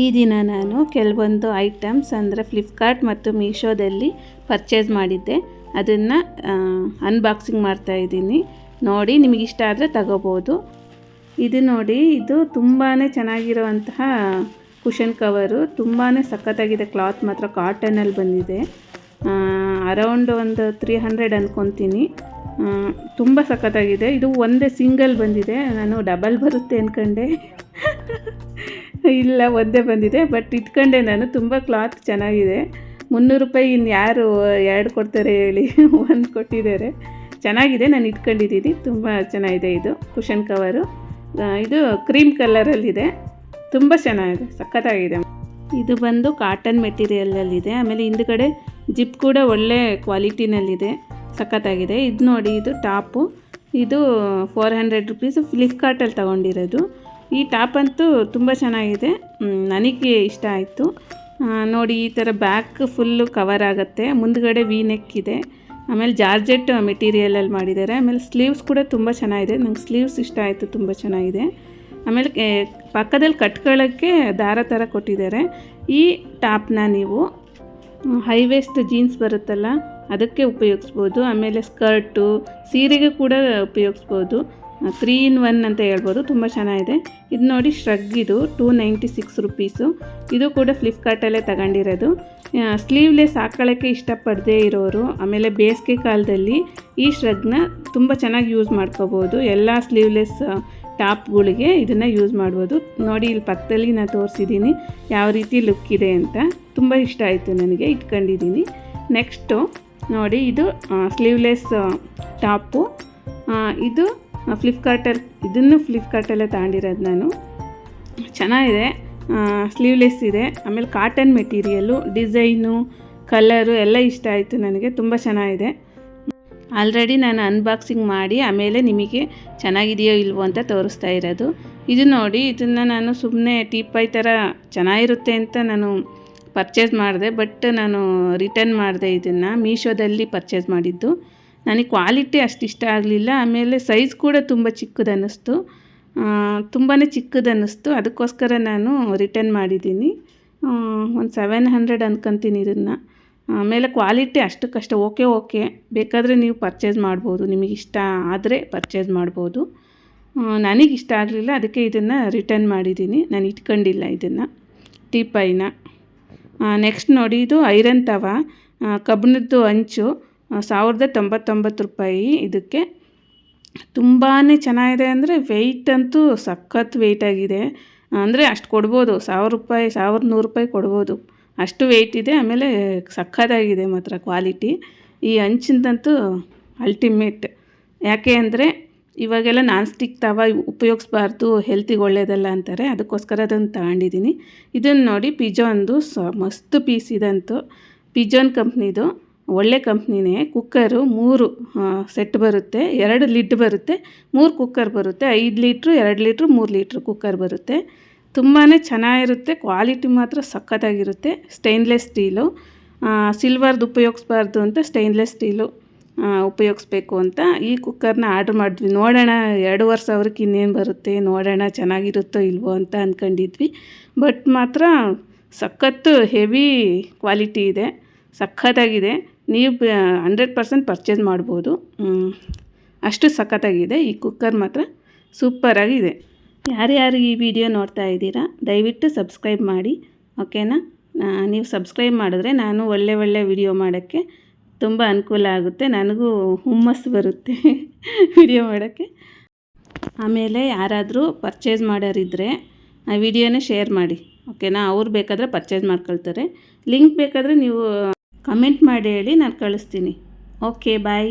ಈ ದಿನ ನಾನು ಕೆಲವೊಂದು ಐಟಮ್ಸ್ ಅಂದರೆ ಫ್ಲಿಪ್ಕಾರ್ಟ್ ಮತ್ತು ಮೀಶೋದಲ್ಲಿ ಪರ್ಚೇಸ್ ಮಾಡಿದ್ದೆ. ಅದನ್ನು ಅನ್ಬಾಕ್ಸಿಂಗ್ ಮಾಡ್ತಾ ಇದ್ದೀನಿ. ನೋಡಿ, ನಿಮಗೆ ಇಷ್ಟ ಆದರೆ ತಗೋಬೋದು. ಇದು ನೋಡಿ, ಇದು ತುಂಬಾ ಚೆನ್ನಾಗಿರುವಂತಹ ಕುಷನ್ ಕವರು ತುಂಬಾ ಸಖತ್ತಾಗಿದೆ ಕ್ಲಾತ್ ಮಾತ್ರ ಕಾಟನಲ್ಲಿ ಬಂದಿದೆ. ಅರೌಂಡ್ ಒಂದು ತ್ರೀ ಹಂಡ್ರೆಡ್ ಅಂದ್ಕೊತೀನಿ ತುಂಬ ಸಖತ್ತಾಗಿದೆ. ಇದು ಒಂದೇ ಸಿಂಗಲ್ ಬಂದಿದೆ. ನಾನು ಡಬಲ್ ಬರುತ್ತೆ ಅಂದ್ಕೊಂಡೆ ಇಲ್ಲ, ಒಂದೇ ಬಂದಿದೆ ಬಟ್ ಇಟ್ಕೊಂಡೆ ನಾನು, ತುಂಬ ಕ್ಲಾತ್ ಚೆನ್ನಾಗಿದೆ. ಮುನ್ನೂರು ರೂಪಾಯಿ ಇನ್ನು ಯಾರು ಎರಡು ಕೊಡ್ತಾರೆ ಹೇಳಿ, ಒಂದು ಕೊಟ್ಟಿದ್ದಾರೆ. ಚೆನ್ನಾಗಿದೆ, ನಾನು ಇಟ್ಕೊಂಡಿದ್ದೀನಿ, ತುಂಬ ಚೆನ್ನಾಗಿದೆ ಇದು ಕುಷನ್ ಕವರು ಇದು ಕ್ರೀಮ್ ಕಲರಲ್ಲಿದೆ ತುಂಬ ಚೆನ್ನಾಗಿದೆ, ಸಖತ್ತಾಗಿದೆ. ಇದು ಬಂದು ಕಾಟನ್ ಮೆಟೀರಿಯಲಲ್ಲಿದೆ ಆಮೇಲೆ ಹಿಂದ್ಗಡೆ ಜಿಪ್ ಕೂಡ ಒಳ್ಳೆ ಕ್ವಾಲಿಟಿನಲ್ಲಿದೆ ಸಖತ್ತಾಗಿದೆ. ಇದು ನೋಡಿ, ಇದು ಟಾಪು. ಇದು ಫೋರ್ ಹಂಡ್ರೆಡ್ ರುಪೀಸ್ ಫ್ಲಿಪ್ಕಾರ್ಟಲ್ಲಿ ತೊಗೊಂಡಿರೋದು. ಈ ಟಾಪ್ ಅಂತೂ ತುಂಬ ಚೆನ್ನಾಗಿದೆ. ನನಗೆ ಇಷ್ಟ ಆಯಿತು. ನೋಡಿ ಈ ಥರ ಬ್ಯಾಕ್ ಫುಲ್ಲು ಕವರ್ ಆಗುತ್ತೆ. ಮುಂದ್ಗಡೆ ವಿ ನೆಕ್ ಇದೆ. ಆಮೇಲೆ ಜಾರ್ಜೆಟ್ ಮೆಟೀರಿಯಲಲ್ಲಿ ಮಾಡಿದ್ದಾರೆ. ಆಮೇಲೆ ಸ್ಲೀವ್ಸ್ ಕೂಡ ತುಂಬ ಚೆನ್ನಾಗಿದೆ. ನಂಗೆ ಸ್ಲೀವ್ಸ್ ಇಷ್ಟ ಆಯಿತು, ತುಂಬ ಚೆನ್ನಾಗಿದೆ. ಆಮೇಲೆ ಪಕ್ಕದಲ್ಲಿ ಕಟ್ಕೊಳ್ಳೋಕ್ಕೆ ದಾರ ಥರ ಕೊಟ್ಟಿದ್ದಾರೆ. ಈ ಟಾಪ್ನ ನೀವು ಹೈ ವೇಸ್ಟ್ ಜೀನ್ಸ್ ಬರುತ್ತಲ್ಲ, ಅದಕ್ಕೆ ಉಪಯೋಗಿಸ್ಬೋದು. ಆಮೇಲೆ ಸ್ಕರ್ಟು, ಸೀರೆಗೆ ಕೂಡ ಉಪಯೋಗಿಸ್ಬೋದು. ತ್ರೀ ಇನ್ ಒನ್ ಅಂತ ಹೇಳ್ಬೋದು, ತುಂಬ ಚೆನ್ನಾಗಿದೆ. ಇದು ನೋಡಿ ಶ್ರಗ್ ಇದು ಟೂ ನೈಂಟಿ ಸಿಕ್ಸ್ ರುಪೀಸು ಇದು ಕೂಡ ಫ್ಲಿಪ್ಕಾರ್ಟಲ್ಲೇ ತಗೊಂಡಿರೋದು. ಸ್ಲೀವ್ಲೆಸ್ ಹಾಕ್ಕೊಳ್ಳೋಕ್ಕೆ ಇಷ್ಟಪಡದೇ ಇರೋರು, ಆಮೇಲೆ ಬೇಸಿಗೆ ಕಾಲದಲ್ಲಿ ಈ ಶ್ರಗ್ನ ತುಂಬ ಚೆನ್ನಾಗಿ ಯೂಸ್ ಮಾಡ್ಕೋಬೋದು. ಎಲ್ಲ ಸ್ಲೀವ್ಲೆಸ್ ಟಾಪ್ಗಳಿಗೆ ಇದನ್ನು ಯೂಸ್ ಮಾಡ್ಬೋದು. ನೋಡಿ ಇಲ್ಲಿ ಪಕ್ಕದಲ್ಲಿ ನಾನು ತೋರಿಸಿದ್ದೀನಿ ಯಾವ ರೀತಿ ಲುಕ್ ಇದೆ ಅಂತ. ತುಂಬ ಇಷ್ಟ ಆಯಿತು ನನಗೆ ಇಟ್ಕೊಂಡಿದ್ದೀನಿ ನೆಕ್ಸ್ಟು ನೋಡಿ ಇದು ಸ್ಲೀವ್ಲೆಸ್ ಟಾಪು. ಇದು ಫ್ಲಿಪ್ಕಾರ್ಟಲ್ಲಿ ಇದನ್ನು ಫ್ಲಿಪ್ಕಾರ್ಟಲ್ಲೇ ತಗೊಂಡಿರೋದು ನಾನು. ಚೆನ್ನಾಗಿದೆ. ಸ್ಲೀವ್ಲೆಸ್ ಇದೆ. ಆಮೇಲೆ ಕಾಟನ್ ಮೆಟೀರಿಯಲ್ಲು ಡಿಸೈನು ಕಲರು ಎಲ್ಲ ಇಷ್ಟ ಆಯಿತು ನನಗೆ. ತುಂಬ ಚೆನ್ನಾಗಿದೆ. ಆಲ್ರೆಡಿ ನಾನು ಅನ್ಬಾಕ್ಸಿಂಗ್ ಮಾಡಿ, ಆಮೇಲೆ ನಿಮಗೆ ಚೆನ್ನಾಗಿದೆಯೋ ಇಲ್ವೋ ಅಂತ ತೋರಿಸ್ತಾ ಇರೋದು. ಇದು ನೋಡಿ, ಇದನ್ನು ನಾನು ಸುಮ್ಮನೆ ಟೀಪೈ ಥರ ಚೆನ್ನಾಗಿರುತ್ತೆ ಅಂತ ನಾನು ಪರ್ಚೇಸ್ ಮಾಡಿದೆ ಬಟ್ ನಾನು ರಿಟರ್ನ್ ಮಾಡಿದೆ ಇದನ್ನು. ಮೀಶೋದಲ್ಲಿ ಪರ್ಚೇಸ್ ಮಾಡಿದ್ದು. ನನಗೆ ಕ್ವಾಲಿಟಿ ಅಷ್ಟು ಇಷ್ಟ ಆಗಲಿಲ್ಲ. ಆಮೇಲೆ ಸೈಜ್ ಕೂಡ ತುಂಬ ಚಿಕ್ಕದನ್ನಿಸ್ತು. ತುಂಬಾ ಚಿಕ್ಕದನ್ನಿಸ್ತು. ಅದಕ್ಕೋಸ್ಕರ ನಾನು ರಿಟರ್ನ್ ಮಾಡಿದ್ದೀನಿ. ಒಂದು ಸೆವೆನ್ ಹಂಡ್ರೆಡ್ ಅಂದ್ಕೊತೀನಿ ಇದನ್ನು. ಆಮೇಲೆ ಕ್ವಾಲಿಟಿ ಅಷ್ಟಕ್ಕಷ್ಟು. Okay okay. ಬೇಕಾದರೆ ನೀವು ಪರ್ಚೇಸ್ ಮಾಡ್ಬೋದು. ನಿಮಗೆ ಇಷ್ಟ ಆದರೆ ಪರ್ಚೇಸ್ ಮಾಡ್ಬೋದು. ನನಗೆ ಇಷ್ಟ ಆಗಲಿಲ್ಲ. ಅದಕ್ಕೆ ಇದನ್ನು ರಿಟರ್ನ್ ಮಾಡಿದ್ದೀನಿ. ನಾನು ಇಟ್ಕೊಂಡಿಲ್ಲ ಇದನ್ನು. ಟೀಪೈನ ನೆಕ್ಸ್ಟ್ ನೋಡಿ, ಇದು ಐರನ್ ತವ. ಕಬ್ಬಿಣದ್ದು ಹಂಚು ಸಾವಿರದ ತೊಂಬತ್ತೊಂಬತ್ತು ರೂಪಾಯಿ. ಇದಕ್ಕೆ ತುಂಬಾ ಚೆನ್ನಾಗಿದೆ ಅಂದರೆ ವೆಯ್ಟ್ ಅಂತೂ ಸಖತ್ ವೆಯ್ಟ್ ಆಗಿದೆ. ಅಂದರೆ ಅಷ್ಟು ಕೊಡ್ಬೋದು, ಸಾವಿರ ರೂಪಾಯಿ, ಸಾವಿರದ ನೂರು ರೂಪಾಯಿ ಕೊಡ್ಬೋದು. ಅಷ್ಟು ವೆಯ್ಟ್ ಇದೆ, ಆಮೇಲೆ ಸಖತ್ತಾಗಿದೆ ಮಾತ್ರ ಕ್ವಾಲಿಟಿ ಈ ಹಂಚಿಂದಂತೂ ಅಲ್ಟಿಮೇಟ್ ಯಾಕೆ ಅಂದರೆ ಇವಾಗೆಲ್ಲ ನಾನ್ ಸ್ಟಿಕ್ ತವ ಉಪಯೋಗಿಸ್ಬಾರ್ದು ಹೆಲ್ತಿಗೆ ಒಳ್ಳೆಯದಲ್ಲ ಅಂತಾರೆ. ಅದಕ್ಕೋಸ್ಕರ ಅದನ್ನು ತಗೊಂಡಿದ್ದೀನಿ. ಇದನ್ನು ನೋಡಿ ಪಿಜೋನ್ದು ಸ, ಮಸ್ತ್ ಪೀಸ್ ಇದಂತೂ. ಪಿಜೋನ್ ಕಂಪ್ನಿದು ಒಳ್ಳೆ ಕಂಪ್ನಿನೇ ಕುಕ್ಕರು ಮೂರು ಸೆಟ್ ಬರುತ್ತೆ, ಎರಡು ಲಿಡ್ ಬರುತ್ತೆ, ಮೂರು ಕುಕ್ಕರ್ ಬರುತ್ತೆ, ಐದು ಲೀಟ್ರು, ಎರಡು ಲೀಟ್ರು, ಮೂರು ಲೀಟ್ರು ಕುಕ್ಕರ್ ಬರುತ್ತೆ. ತುಂಬಾ ಚೆನ್ನಾಗಿರುತ್ತೆ, ಕ್ವಾಲಿಟಿ ಮಾತ್ರ ಸಖತ್ತಾಗಿರುತ್ತೆ, ಸ್ಟೈನ್ಲೆಸ್ ಸ್ಟೀಲು ಸಿಲ್ವರ್ದು ಉಪಯೋಗಿಸ್ಬಾರ್ದು ಅಂತ ಸ್ಟೈನ್ಲೆಸ್ ಸ್ಟೀಲು ಉಪಯೋಗಿಸ್ಬೇಕು ಅಂತ ಈ ಕುಕ್ಕರ್ನ ಆರ್ಡ್ರ್ ಮಾಡಿದ್ವಿ. ನೋಡೋಣ, ಎರಡೂವರೆ ಸಾವಿರಕ್ಕೆ ಇನ್ನೇನು ಬರುತ್ತೆ, ನೋಡೋಣ ಚೆನ್ನಾಗಿರುತ್ತೋ ಇಲ್ವೋ ಅಂತ ಅಂದ್ಕೊಂಡಿದ್ವಿ ಬಟ್ ಮಾತ್ರ ಸಖತ್ತು ಹೆವಿ ಕ್ವಾಲಿಟಿ ಇದೆ, ಸಖತ್ತಾಗಿದೆ. ನೀವು ಹಂಡ್ರೆಡ್ ಪರ್ಸೆಂಟ್ ಪರ್ಚೇಸ್ ಮಾಡ್ಬೋದು. ಅಷ್ಟು ಸಖತ್ತಾಗಿದೆ. ಈ ಕುಕ್ಕರ್ ಮಾತ್ರ ಸೂಪರಾಗಿದೆ ಯಾರ್ಯಾರು ಈ ವಿಡಿಯೋ ನೋಡ್ತಾ ಇದ್ದೀರಾ, ದಯವಿಟ್ಟು ಸಬ್ಸ್ಕ್ರೈಬ್ ಮಾಡಿ. ಓಕೆನಾ ನೀವು ಸಬ್ಸ್ಕ್ರೈಬ್ ಮಾಡಿದ್ರೆ ನಾನು ಒಳ್ಳೆ ಒಳ್ಳೆ ವಿಡಿಯೋ ಮಾಡೋಕ್ಕೆ ತುಂಬ ಅನುಕೂಲ ಆಗುತ್ತೆ. ನನಗೂ ಹುಮ್ಮಸ್ಸು ಬರುತ್ತೆ ವಿಡಿಯೋ ಮಾಡೋಕ್ಕೆ. ಆಮೇಲೆ ಯಾರಾದರೂ ಪರ್ಚೇಸ್ ಮಾಡೋರಿದ್ದರೆ ಆ ವಿಡಿಯೋನೇ ಶೇರ್ ಮಾಡಿ. ಓಕೆನಾ ಅವ್ರು ಬೇಕಾದರೆ ಪರ್ಚೇಸ್ ಮಾಡ್ಕೊಳ್ತಾರೆ. ಲಿಂಕ್ ಬೇಕಾದರೆ ನೀವು ಕಮೆಂಟ್ ಮಾಡಿ ಹೇಳಿ ನಾನು ಕಳಿಸ್ತೀನಿ. Okay bye